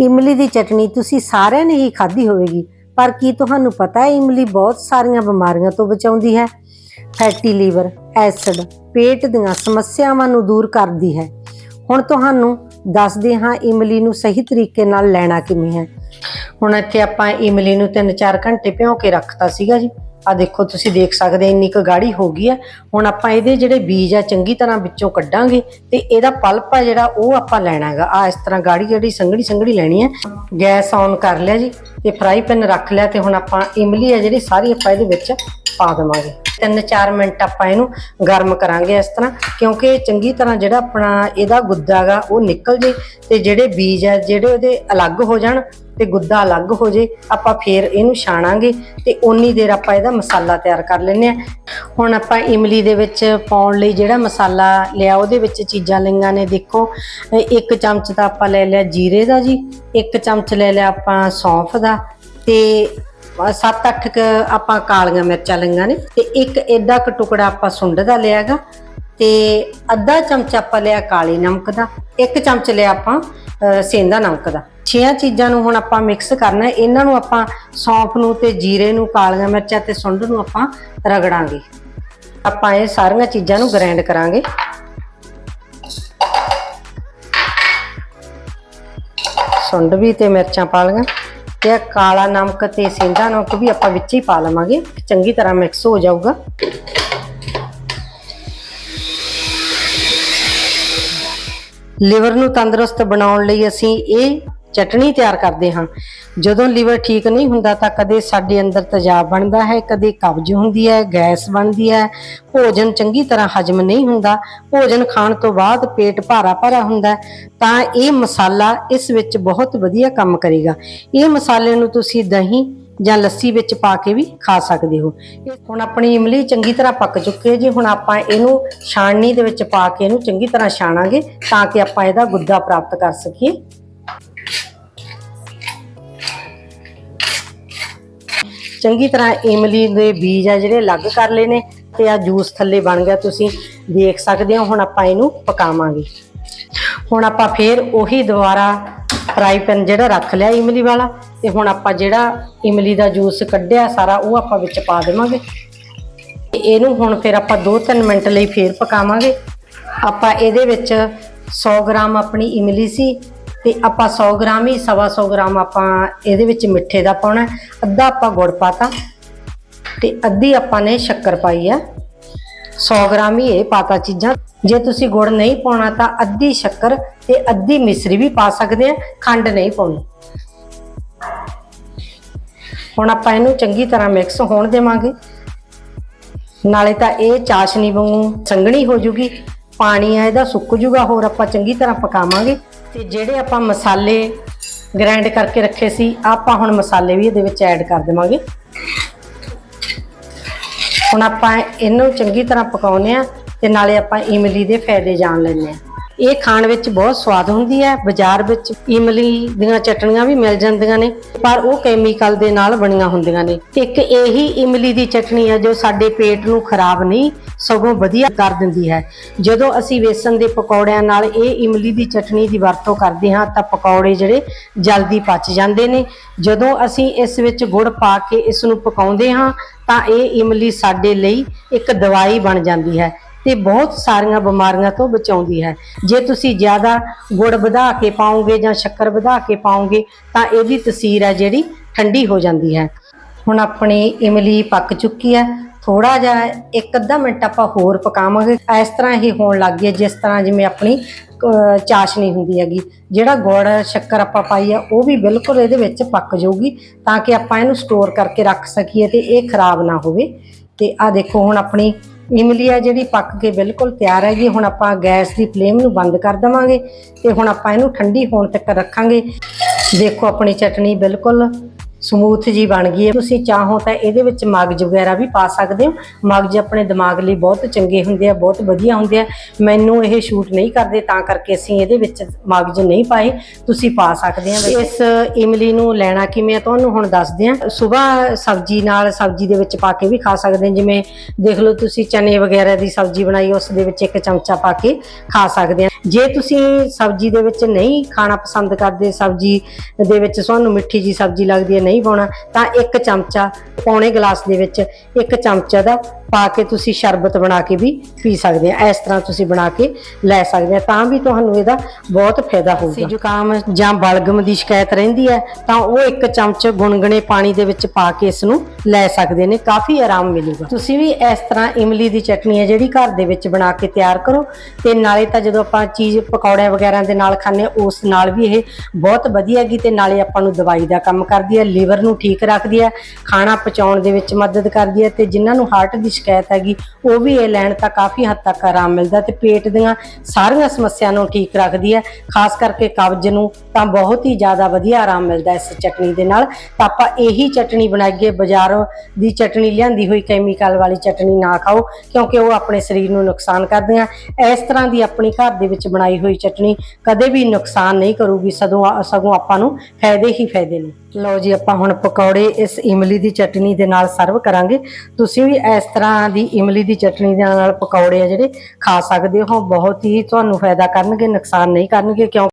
ਇਮਲੀ ਦੀ ਚਟਣੀ ਤੁਸੀਂ ਸਾਰਿਆਂ ਨੇ ਹੀ ਖਾਧੀ ਹੋਵੇਗੀ। ਪਰ ਕੀ ਤੁਹਾਨੂੰ ਪਤਾ ਹੈ, ਇਮਲੀ ਬਹੁਤ ਸਾਰੀਆਂ ਬਿਮਾਰੀਆਂ ਤੋਂ ਬਚਾਉਂਦੀ ਹੈ? ਫੈਟੀ ਲੀਵਰ, ਐਸਿਡ, ਪੇਟ ਦੀਆਂ ਸਮੱਸਿਆਵਾਂ ਨੂੰ ਦੂਰ ਕਰਦੀ ਹੈ। ਹੁਣ ਤੁਹਾਨੂੰ ਦੱਸਦੇ ਹਾਂ ਇਮਲੀ ਨੂੰ ਸਹੀ ਤਰੀਕੇ ਨਾਲ ਲੈਣਾ ਕਿਵੇਂ ਹੈ। ਹੁਣ ਇੱਥੇ ਆਪਾਂ ਇਮਲੀ ਨੂੰ 3-4 ਘੰਟੇ ਭਿਓ ਕੇ ਰੱਖਤਾ ਸੀਗਾ ਜੀ। ਆ ਦੇਖੋ, ਤੁਸੀਂ ਦੇਖ ਸਕਦੇ ਇੰਨੀ ਕੁ ਗਾੜੀ ਹੋ ਗਈ ਹੈ। ਹੁਣ ਆਪਾਂ ਇਹਦੇ ਜਿਹੜੇ ਬੀਜ ਆ, ਚੰਗੀ ਤਰ੍ਹਾਂ ਵਿੱਚੋਂ ਕੱਢਾਂਗੇ ਤੇ ਇਹਦਾ ਪਲਪ ਆ ਜਿਹੜਾ, ਉਹ ਆਪਾਂ ਲੈਣਾ ਹੈਗਾ। ਆ ਇਸ ਤਰ੍ਹਾਂ ਗਾੜੀ ਜਿਹੜੀ ਸੰਘਣੀ ਸੰਘਣੀ ਲੈਣੀ ਹੈ। ਗੈਸ ਔਨ ਕਰ ਲਿਆ ਜੀ ਤੇ ਫਰਾਈ ਪੈਨ ਰੱਖ ਲਿਆ ਤੇ ਹੁਣ ਆਪਾਂ ਇਮਲੀ ਆ ਜਿਹੜੀ, ਸਾਰੀ ਆਪਾਂ ਇਹਦੇ ਵਿੱਚ ਪਾ ਦੇਵਾਂਗੇ। 3-4 ਮਿੰਟ ਆਪਾਂ ਇਹਨੂੰ ਗਰਮ ਕਰਾਂਗੇ ਇਸ ਤਰ੍ਹਾਂ, ਕਿਉਂਕਿ ਚੰਗੀ ਤਰ੍ਹਾਂ ਜਿਹੜਾ ਆਪਣਾ ਇਹਦਾ ਗੁੱਦਾ ਗਾ, ਉਹ ਨਿਕਲ ਜੇ ਤੇ ਜਿਹੜੇ ਬੀਜ ਆ, ਜਿਹੜੇ ਉਹਦੇ ਅਲੱਗ ਹੋ ਜਾਣ ਤੇ ਗੁੱਦਾ ਅਲੱਗ ਹੋ ਜੇ, ਆਪਾਂ ਫੇਰ ਇਹਨੂੰ ਛਾਣਾਂਗੇ ਤੇ ਓਨੀ ਦੇਰ ਆਪਾਂ ਇਹਦਾ ਮਸਾਲਾ ਤਿਆਰ ਕਰ ਲੈਂਦੇ ਆ ਹੁਣ ਆਪਾਂ ਇਮਲੀ ਦੇ ਵਿੱਚ ਪਾਉਣ ਲਈ ਜਿਹੜਾ ਮਸਾਲਾ ਲਿਆ, ਉਹਦੇ ਵਿੱਚ ਚੀਜ਼ਾਂ ਲਈਆਂ ਨੇ, ਦੇਖੋ। ਇੱਕ ਚਮਚ ਤਾਂ ਆਪਾਂ ਲੈ ਲਿਆ ਜੀਰੇ ਦਾ ਜੀ, ਇੱਕ ਚਮਚ ਲੈ ਲਿਆ ਆਪਾਂ ਸੌਂਫ ਦਾ ਤੇ 7-8 ਕ ਆਪਾਂ ਕਾਲੀਆਂ ਮਿਰਚਾਂ ਲਈਆਂ ਨੇ ਤੇ ਇੱਕ ਐਡਾ ਕ ਟੁਕੜਾ ਆਪਾਂ ਸੁੰਡ ਦਾ ਲਿਆਗਾ ਤੇ ਅੱਧਾ ਚਮਚ ਆਪਾਂ ਲਿਆ ਕਾਲੀ ਨਮਕ ਦਾ, ਇੱਕ ਚਮਚ ਲਿਆ ਆਪਾਂ ਸੇਂਦਾ ਨਮਕ ਦਾ। ਛੇਆਂ ਚੀਜ਼ਾਂ ਨੂੰ ਹੁਣ ਆਪਾਂ ਮਿਕਸ ਕਰਨਾ ਇਹਨਾਂ ਨੂੰ ਆਪਾਂ ਸੌਂਫ ਨੂੰ ਤੇ ਜੀਰੇ ਨੂੰ, ਕਾਲੀਆਂ ਮਿਰਚਾਂ ਤੇ ਸੁੰਡ ਨੂੰ ਆਪਾਂ ਰਗੜਾਂਗੇ। ਆਪਾਂ ਇਹ ਸਾਰੀਆਂ ਚੀਜ਼ਾਂ ਨੂੰ ਗ੍ਰਾਈਂਡ ਕਰਾਂਗੇ। ਸੁੰਡ ਵੀ ਤੇ ਮਿਰਚਾਂ ਪਾ ਲਈਆਂ। ਤੇ ਕਾਲਾ ਨਮਕ ਤੇ ਸੇਂਦਾ ਨਮਕ ਵੀ ਆਪਾਂ ਵਿੱਚ ਹੀ ਪਾ ਲਵਾਂਗੇ। ਚੰਗੀ ਤਰ੍ਹਾਂ ਮਿਕਸ ਹੋ ਜਾਊਗਾ। ਲਿਵਰ ਨੂੰ ਤੰਦਰੁਸਤ ਬਣਾਉਣ ਲਈ ਅਸੀਂ ਇਹ ਚਟਣੀ ਤਿਆਰ ਕਰਦੇ ਹਾਂ। ਜਦੋਂ ਲੀਵਰ ਠੀਕ ਨਹੀਂ ਹੁੰਦਾ ਤਾਂ ਕਦੇ ਸਾਡੇ ਅੰਦਰ ਤੇਜ਼ਾਬ ਬਣਦਾ ਹੈ, ਕਦੇ ਕਬਜ਼ ਹੁੰਦੀ ਹੈ, ਗੈਸ ਬਣਦੀ ਹੈ। ਭੋਜਨ ਚੰਗੀ ਤਰ੍ਹਾਂ ਹਜਮ ਨਹੀਂ ਹੁੰਦਾ। ਭੋਜਨ ਖਾਣ ਤੋਂ ਬਾਅਦ ਪੇਟ ਭਾਰਾ ਭਾਰਾ ਹੁੰਦਾ ਤਾਂ ਇਹ ਮਸਾਲਾ ਇਸ ਵਿੱਚ ਬਹੁਤ ਵਧੀਆ ਕੰਮ ਕਰੇਗਾ। ਇਹ ਮਸਾਲੇ ਨੂੰ ਤੁਸੀਂ ਦਹੀਂ ਜਾਂ ਲੱਸੀ ਵਿੱਚ ਪਾ ਕੇ ਵੀ ਖਾ ਸਕਦੇ ਹੋ। ਹੁਣ ਆਪਣੀ ਇਮਲੀ ਚੰਗੀ ਤਰ੍ਹਾਂ ਪੱਕ ਚੁੱਕੀ ਹੈ। ਜੀ ਹੁਣ ਆਪਾਂ ਇਹਨੂੰ ਛਾਣਨੀ ਦੇ ਵਿੱਚ ਪਾ ਕੇ ਇਹਨੂੰ ਚੰਗੀ ਤਰ੍ਹਾਂ ਛਾਣਾਂਗੇ ਤਾਂ ਕਿ ਆਪਾਂ ਇਹਦਾ ਗੁੱਦਾ ਪ੍ਰਾਪਤ ਕਰ ਸਕੀਏ। ਚੰਗੀ ਤਰ੍ਹਾਂ ਇਮਲੀ ਦੇ ਬੀਜ ਆ ਜਿਹੜੇ ਅਲੱਗ ਕਰ ਲਏ ਨੇ ਤੇ ਆ ਜੂਸ ਥੱਲੇ ਬਣ ਗਿਆ, ਤੁਸੀਂ ਦੇਖ ਸਕਦੇ ਹੋ। ਹੁਣ ਆਪਾਂ ਇਹਨੂੰ ਪਕਾਵਾਂਗੇ। ਹੁਣ ਆਪਾਂ ਫੇਰ ਉਹੀ ਦੁਬਾਰਾ ਫਰਾਈ ਪੈਨ ਜਿਹੜਾ ਰੱਖ ਲਿਆ ਇਮਲੀ ਵਾਲਾ, ਤੇ ਹੁਣ ਆਪਾਂ ਜਿਹੜਾ ਇਮਲੀ ਦਾ ਜੂਸ ਕੱਢਿਆ ਸਾਰਾ ਉਹ ਆਪਾਂ ਵਿੱਚ ਪਾ ਦੇਵਾਂਗੇ। ਤੇ ਇਹਨੂੰ ਹੁਣ ਫਿਰ ਆਪਾਂ 2-3 ਮਿੰਟ ਲਈ ਫੇਰ ਪਕਾਵਾਂਗੇ। ਆਪਾਂ ਇਹਦੇ ਵਿੱਚ 100 ਗ੍ਰਾਮ ਆਪਣੀ ਇਮਲੀ ਸੀ ਤੇ ਆਪਾਂ 100 ਗ੍ਰਾਮ ਹੀ, ਸਵਾ 100 ਗ੍ਰਾਮ ਆਪਾਂ ਇਹਦੇ ਵਿੱਚ ਮਿੱਠੇ ਦਾ ਪਾਉਣਾ ਅੱਧਾ ਆਪਾਂ ਗੁੜ ਪਾਤਾ, ਤੇ ਅੱਧੀ ਆਪਾਂ ਨੇ ਸ਼ੱਕਰ ਪਾਈ ਆ 100 ਗ੍ਰਾਮ ਹੀ ਇਹ ਪਾਤਾ ਚੀਜ਼ਾਂ। ਜੇ ਤੁਸੀਂ ਗੁੜ ਨਹੀਂ ਪਾਉਣਾ ਤਾਂ ਅੱਧੀ ਸ਼ੱਕਰ ਤੇ ਅੱਧੀ ਮਿਸਰੀ ਵੀ ਪਾ ਸਕਦੇ ਆ, ਖੰਡ ਨਹੀਂ ਪਾਉਣੀ। ਹੁਣ ਆਪਾਂ ਇਹਨੂੰ ਚੰਗੀ ਤਰ੍ਹਾਂ ਮਿਕਸ ਹੋਣ ਦੇਵਾਂਗੇ। ਨਾਲੇ ਤਾਂ ਇਹ ਚਾਸ਼ਨੀ ਵਾਂਗੂ ਸੰਘਣੀ ਹੋ ਜੂਗੀ, ਪਾਣੀ ਆ ਇਹਦਾ ਸੁੱਕ ਜੂਗਾ, ਹੋਰ ਆਪਾਂ ਚੰਗੀ ਤਰ੍ਹਾਂ ਪਕਾਵਾਂਗੇ। ਤੇ ਜਿਹੜੇ ਆਪਾਂ ਮਸਾਲੇ ਗ੍ਰਾਈਂਡ ਕਰਕੇ ਰੱਖੇ ਸੀ, ਆਪਾਂ ਹੁਣ ਮਸਾਲੇ ਵੀ ਇਹਦੇ ਵਿੱਚ ਐਡ ਕਰ ਦੇਵਾਂਗੇ। ਹੁਣ ਆਪਾਂ ਇਹਨੂੰ ਚੰਗੀ ਤਰ੍ਹਾਂ ਪਕਾਉਨੇ ਆ ਤੇ ਨਾਲੇ ਆਪਾਂ ਇਮਲੀ ਦੇ ਫਾਇਦੇ ਜਾਣ ਲੈਂਦੇ ਆ ਇਹ ਖਾਣ ਵਿੱਚ ਬਹੁਤ ਸਵਾਦ ਹੁੰਦੀ ਹੈ। ਬਾਜ਼ਾਰ ਵਿੱਚ ਇਮਲੀ ਦੀਆਂ ਚਟਣੀਆਂ ਵੀ ਮਿਲ ਜਾਂਦੀਆਂ ਨੇ, ਪਰ ਉਹ ਕੈਮੀਕਲ ਦੇ ਨਾਲ ਬਣੀਆਂ ਹੁੰਦੀਆਂ ਨੇ। ਇੱਕ ਇਹੀ ਇਮਲੀ ਦੀ ਚਟਣੀ ਹੈ ਜੋ ਸਾਡੇ ਪੇਟ ਨੂੰ ਖਰਾਬ ਨਹੀਂ, ਸਗੋਂ ਵਧੀਆ ਕਰ ਦਿੰਦੀ ਹੈ। ਜਦੋਂ ਅਸੀਂ ਵੇਸਣ ਦੇ ਪਕੌੜਿਆਂ ਨਾਲ ਇਹ ਇਮਲੀ ਦੀ ਚਟਣੀ ਦੀ ਵਰਤੋਂ ਕਰਦੇ ਹਾਂ, ਤਾਂ ਪਕੌੜੇ ਜਿਹੜੇ ਜਲਦੀ ਪਚ ਜਾਂਦੇ ਨੇ। ਜਦੋਂ ਅਸੀਂ ਇਸ ਵਿੱਚ ਗੁੜ ਪਾ ਕੇ ਇਸ ਨੂੰ ਪਕਾਉਂਦੇ ਹਾਂ, ਤਾਂ ਇਹ ਇਮਲੀ ਸਾਡੇ ਲਈ ਇੱਕ ਦਵਾਈ ਬਣ ਜਾਂਦੀ ਹੈ। ਤੇ ਬਹੁਤ ਸਾਰੀਆਂ ਬਿਮਾਰੀਆਂ ਤੋਂ ਬਚਾਉਂਦੀ ਹੈ। ਜੇ ਤੁਸੀਂ ਜ਼ਿਆਦਾ ਗੁੜ ਵਧਾ ਕੇ ਪਾਓਗੇ ਜਾਂ ਸ਼ੱਕਰ ਵਧਾ ਕੇ ਪਾਓਗੇ, ਤਾਂ ਇਹਦੀ ਤਸੀਰ ਹੈ ਜਿਹੜੀ ਠੰਡੀ ਹੋ ਜਾਂਦੀ ਹੈ। ਹੁਣ ਆਪਣੀ ਇਮਲੀ ਪੱਕ ਚੁੱਕੀ ਹੈ। ਥੋੜਾ ਜਿਹਾ ਇੱਕ ਅੱਧਾ ਮਿੰਟ ਆਪਾਂ ਹੋਰ ਪਕਾਵਾਂਗੇ। ਇਸ ਤਰ੍ਹਾਂ ਹੀ ਹੋਣ ਲੱਗ ਗਈ ਜਿਸ ਤਰ੍ਹਾਂ ਜਿਵੇਂ ਆਪਣੀ ਚਾਸ਼ਨੀ ਹੁੰਦੀ ਹੈਗੀ। ਜਿਹੜਾ ਗੁੜ, ਸ਼ੱਕਰ ਆਪਾਂ ਪਾਈ ਆ ਉਹ ਵੀ ਬਿਲਕੁਲ ਇਹਦੇ ਵਿੱਚ ਪੱਕ ਜਾਊਗੀ, ਤਾਂ ਕਿ ਆਪਾਂ ਇਹਨੂੰ ਸਟੋਰ ਕਰਕੇ ਰੱਖ ਸਕੀਏ ਤੇ ਇਹ ਖਰਾਬ ਨਾ ਹੋਵੇ। ਤੇ ਆ ਦੇਖੋ, ਹੁਣ ਆਪਣੀ ਇਮਲੀ ਆ ਜਿਹੜੀ ਪੱਕ ਕੇ ਬਿਲਕੁਲ ਤਿਆਰ ਹੈਗੀ, ਹੁਣ ਆਪਾਂ ਗੈਸ ਦੀ ਫਲੇਮ ਨੂੰ ਬੰਦ ਕਰ ਦੇਵਾਂਗੇ ਤੇ ਹੁਣ ਆਪਾਂ ਇਹਨੂੰ ਠੰਡੀ ਹੋਣ ਤੱਕ ਰੱਖਾਂਗੇ। ਦੇਖੋ ਆਪਣੀ ਚਟਣੀ ਬਿਲਕੁਲ ਸਮੂਥ ਜੀ ਬਣ ਗਈ ਹੈ। ਤੁਸੀਂ ਚਾਹੋ ਤਾਂ ਇਹਦੇ ਵਿੱਚ ਮਗਜ ਵਗੈਰਾ ਵੀ ਪਾ ਸਕਦੇ ਹੋ। ਮਗਜ ਆਪਣੇ ਦਿਮਾਗ ਲਈ ਬਹੁਤ ਚੰਗੇ ਹੁੰਦੇ ਆ, ਬਹੁਤ ਵਧੀਆ ਹੁੰਦੇ ਆ। ਮੈਨੂੰ ਇਹ ਸ਼ੂਟ ਨਹੀਂ ਕਰਦੇ, ਤਾਂ ਕਰਕੇ ਅਸੀਂ ਇਹਦੇ ਵਿੱਚ ਮਗਜ ਨਹੀਂ ਪਾਏ। ਤੁਸੀਂ ਪਾ ਸਕਦੇ ਆ। ਇਸ ਇਮਲੀ ਨੂੰ ਲੈਣਾ ਕਿਵੇਂ ਆ, ਤੁਹਾਨੂੰ ਹੁਣ ਦੱਸਦੇ ਆ। ਸਵੇਰ ਸਬਜ਼ੀ ਨਾਲ ਸਬਜ਼ੀ ਦੇ ਵਿੱਚ ਪਾ ਕੇ ਵੀ ਖਾ ਸਕਦੇ ਆ। ਜਿਵੇਂ ਦੇਖ ਲਓ ਤੁਸੀਂ ਚਨੇ ਵਗੈਰਾ ਦੀ ਸਬਜ਼ੀ ਬਣਾਈ, ਉਸ ਦੇ ਵਿੱਚ ਇੱਕ ਚਮਚਾ ਪਾ ਕੇ ਖਾ ਸਕਦੇ ਆ। ਜੇ ਤੁਸੀਂ ਸਬਜ਼ੀ ਦੇ ਵਿੱਚ ਨਹੀਂ ਖਾਣਾ ਪਸੰਦ ਕਰਦੇ, ਸਬਜ਼ੀ ਦੇ ਵਿੱਚ ਤੁਹਾਨੂੰ ਮਿੱਠੀ ਜੀ ਸਬਜ਼ੀ ਲੱਗਦੀ ਹੈ ਨਹੀਂ ਪਾਉਣਾ ਤਾਂ ਇੱਕ ਚਮਚਾ ਪੌਣੇ ਗਲਾਸ ਦੇ ਵਿੱਚ ਇੱਕ ਚਮਚਾ ਦਾ ਪਾ ਕੇ ਤੁਸੀਂ ਸ਼ਰਬਤ ਬਣਾ ਕੇ ਵੀ ਪੀ ਸਕਦੇ ਆ, ਇਸ ਤਰ੍ਹਾਂ ਤੁਸੀਂ ਬਣਾ ਕੇ ਲੈ ਸਕਦੇ ਆ, ਤਾਂ ਵੀ ਤੁਹਾਨੂੰ ਇਹਦਾ ਬਹੁਤ ਫਾਇਦਾ ਹੋਊਗਾ। ਜ਼ੁਕਾਮ ਜਾਂ ਬਲਗਮ ਦੀ ਸ਼ਿਕਾਇਤ ਰਹਿੰਦੀ ਹੈ, ਤਾਂ ਉਹ ਇੱਕ ਚਮਚ ਗੁਨਗੁਨੇ ਪਾਣੀ ਦੇ ਵਿੱਚ ਪਾ ਕੇ ਇਸ ਨੂੰ ਲੈ ਸਕਦੇ ਨੇ, ਕਾਫੀ ਆਰਾਮ ਮਿਲੂਗਾ। ਤੁਸੀਂ ਵੀ ਇਸ ਤਰ੍ਹਾਂ ਇਮਲੀ ਦੀ ਚਟਨੀ ਹੈ ਜਿਹੜੀ ਘਰ ਦੇ ਵਿੱਚ ਬਣਾ ਕੇ ਤਿਆਰ ਕਰੋ, ਤੇ ਨਾਲੇ ਤਾਂ ਜਦੋਂ ਆਪਾਂ ਚੀਜ਼ ਪਕੌੜਿਆਂ ਵਗੈਰਾ ਦੇ ਨਾਲ ਖਾਂਦੇ ਉਸ ਨਾਲ ਵੀ ਇਹ ਬਹੁਤ ਵਧੀਆ ਗੀ ਤੇ ਨਾਲੇ ਆਪਾਂ ਨੂੰ ਦਵਾਈ ਦਾ ਕੰਮ ਕਰਦੀ ਹੈ, ਲੀਵਰ ਨੂੰ ਠੀਕ ਰੱਖਦੀ ਹੈ, ਖਾਣਾ ਪਚਾਉਣ ਦੇ ਵਿੱਚ ਮਦਦ ਕਰਦੀ ਹੈ ਤੇ ਜਿਨ੍ਹਾਂ ਨੂੰ ਹਾਰਟ ਦੀ ਸ਼ਿਕਾਇਤ ਹੈਗੀ, ਉਹ ਵੀ ਇਹ ਲੈਣ ਤਾਂ ਕਾਫੀ ਹੱਦ ਤੱਕ ਆਰਾਮ ਮਿਲਦਾ ਤੇ ਪੇਟ ਦੀਆਂ ਸਾਰੀਆਂ ਸਮੱਸਿਆ ਨੂੰ ਠੀਕ ਰੱਖਦੀ ਹੈ। ਖਾਸ ਕਰਕੇ ਕਬਜ਼ ਨੂੰ ਤਾਂ ਬਹੁਤ ਹੀ ਜ਼ਿਆਦਾ ਵਧੀਆ ਆਰਾਮ ਮਿਲਦਾ ਇਸ ਚਟਨੀ ਦੇ ਨਾਲ। ਤਾਂ ਆਪਾਂ ਇਹੀ ਚਟਨੀ ਬਣਾਈਏ, ਬਾਜ਼ਾਰੋਂ ਦੀ ਚਟਨੀ ਲਿਆਂਦੀ ਹੋਈ ਕੈਮੀਕਲ ਵਾਲੀ ਚਟਨੀ ਨਾ ਖਾਓ, ਕਿਉਂਕਿ ਉਹ ਆਪਣੇ ਸਰੀਰ ਨੂੰ ਨੁਕਸਾਨ ਕਰਦੀਆਂ ਇਸ ਤਰ੍ਹਾਂ ਦੀ ਆਪਣੀ ਘਰ ਦੇ ਵਿੱਚ ਬਣਾਈ ਹੋਈ ਚਟਨੀ ਕਦੇ ਵੀ ਨੁਕਸਾਨ ਨਹੀਂ ਕਰੂਗੀ, ਸਦੋਂ ਸਗੋਂ ਆਪਾਂ ਨੂੰ ਫਾਇਦੇ ਹੀ ਫਾਇਦੇ ਨੇ। ਲਓ ਜੀ, ਆਪਾਂ ਹੁਣ ਪਕੌੜੇ ਇਸ ਇਮਲੀ ਦੀ ਚਟਨੀ ਦੇ ਨਾਲ ਸਰਵ ਕਰਾਂਗੇ। ਤੁਸੀਂ ਵੀ ਇਸ ਤਰ੍ਹਾਂ ਤਰ੍ਹਾਂ ਦੀ ਇਮਲੀ ਦੀ ਚਟਨੀ ਦੇ ਨਾਲ ਪਕੌੜੇ ਆ ਜਿਹੜੇ ਖਾ ਸਕਦੇ ਹੋ ਬਹੁਤ ਹੀ ਤੁਹਾਨੂੰ ਫਾਇਦਾ ਕਰਨਗੇ, ਨੁਕਸਾਨ ਨਹੀਂ ਕਰਨਗੇ, ਕਿਉਂ